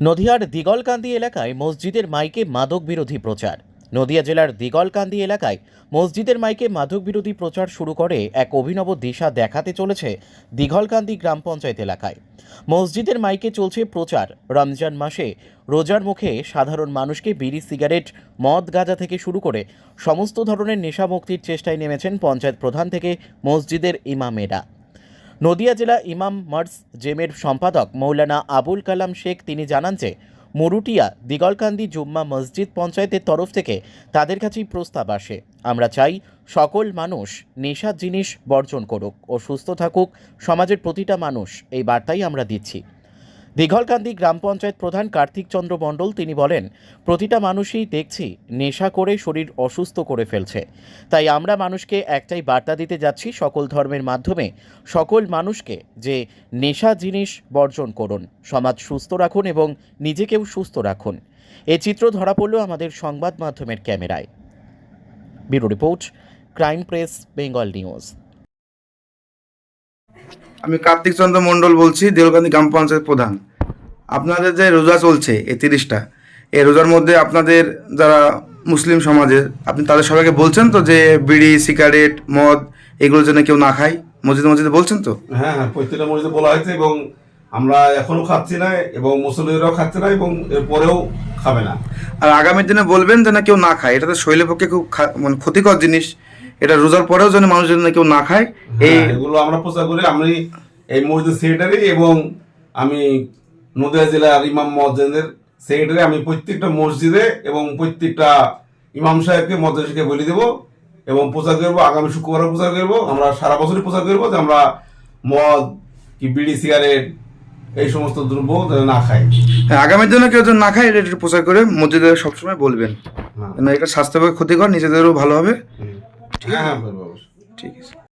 নদিয়ার দিগলকান্দি এলাকায় মসজিদের মাইকে মাদক বিরোধী প্রচার। নদিয়া জেলার দিগলকান্দি এলাকায় মসজিদের মাইকে মাদক বিরোধী প্রচার শুরু করে এক অভিনব দিশা দেখাতে চলেছে দিঘলকান্দি গ্রাম পঞ্চায়েত এলাকায়। মসজিদের মাইকে চলছে প্রচার। রমজান মাসে রোজার মুখে সাধারণ মানুষকে বিড়ি, সিগারেট, মদ, গাঁজা থেকে শুরু করে সমস্ত ধরনের নেশামুক্তির চেষ্টায় নেমেছেন পঞ্চায়েত প্রধান থেকে মসজিদের ইমামেরা। নদিয়া জেলা ইমাম মার্স জেমের সম্পাদক মৌলানা আবুল কালাম শেখ তিনি জানান যে, মরুটিয়া দিগলকান্দি জুম্মা মসজিদ পঞ্চায়েতের তরফ থেকে তাদের কাছেই প্রস্তাব আসে। আমরা চাই সকল মানুষ নেশার জিনিস বর্জন করুক ও সুস্থ থাকুক, সমাজের প্রতিটা মানুষ এই বার্তাই আমরা দিচ্ছি। দিঘলকান্দি গ্রাম পঞ্চায়েত প্রধান কার্তিক চন্দ্র মণ্ডল, তিনি বলেন, প্রতিটা মানুষই দেখছি নেশা করে শরীর অসুস্থ করে ফেলছে। তাই আমরা মানুষকে একটাই বার্তা দিতে যাচ্ছি সকল ধর্মের মাধ্যমে, সকল মানুষকে যে নেশা জিনিস বর্জন করুন, সমাজ সুস্থ রাখুন এবং নিজেকেও সুস্থ রাখুন। এ চিত্র ধরা পড়ল আমাদের সংবাদ মাধ্যমের ক্যামেরায়। Bureau report, crime press, Bengal news. আমি কার্তিক চন্দ্র মণ্ডল বলছি দেউলকান্দি গ্রাম পঞ্চায়েত প্রধান। আপনাদের যে রোজা চলছে এই তিরিশটা এই রোজার মধ্যে আপনাদের যারা মুসলিম সমাজের আপনি তাদের সবাইকে বলছেন তো যে বিড়ি সিগারেট মদ এগুলো যেন কেউ না খায়? মসজিদে মসজিদে বলছেন তো? হ্যাঁ হ্যাঁ প্রত্যেকটা মসজিদে বলা হয়েছে এবং আমরা এখনও খাচ্ছি না এবং মুসলিমরাও খাচ্ছে না এবং এরপরেও খাবে না। আর আগামী দিনে বলবেন যে না কেউ না খায় এটা তো শরীরের পক্ষে খুব মানে ক্ষতিকর জিনিস। এটা রোজার পরেও যেন মানুষ যেন কেউ না খায় এই হ্যাঁ, এগুলো আমরা প্রচার করি। আমি এই মসজিদ সেক্রেটারি এবং আমি নদিয়া জেলার ইমাম মসজিদের সেক্রেটারি আমি প্রত্যেকটা মসজিদে এবং প্রত্যেকটা ইমাম সাহেবকে মদ্রাসাকে বলে দেবো এবং প্রচার করব আগামী শুক্রবার প্রচার করব। আমরা সারা বছরই প্রচার করব যে আমরা মদ কি বিড়ি সিগারেট এই সমস্ত দ্রব্য যেন না খাই। হ্যাঁ, আগামী দিনে কেউ যেন না খায় এটা একটু প্রচার করে মসজিদে সবসময় বলবেন। হ্যাঁ। না এটা স্বাস্থ্যের পক্ষে ক্ষতিকর নিজেদেরও ভালো হবে। হ্যাঁ হ্যাঁ ঠিক আছে।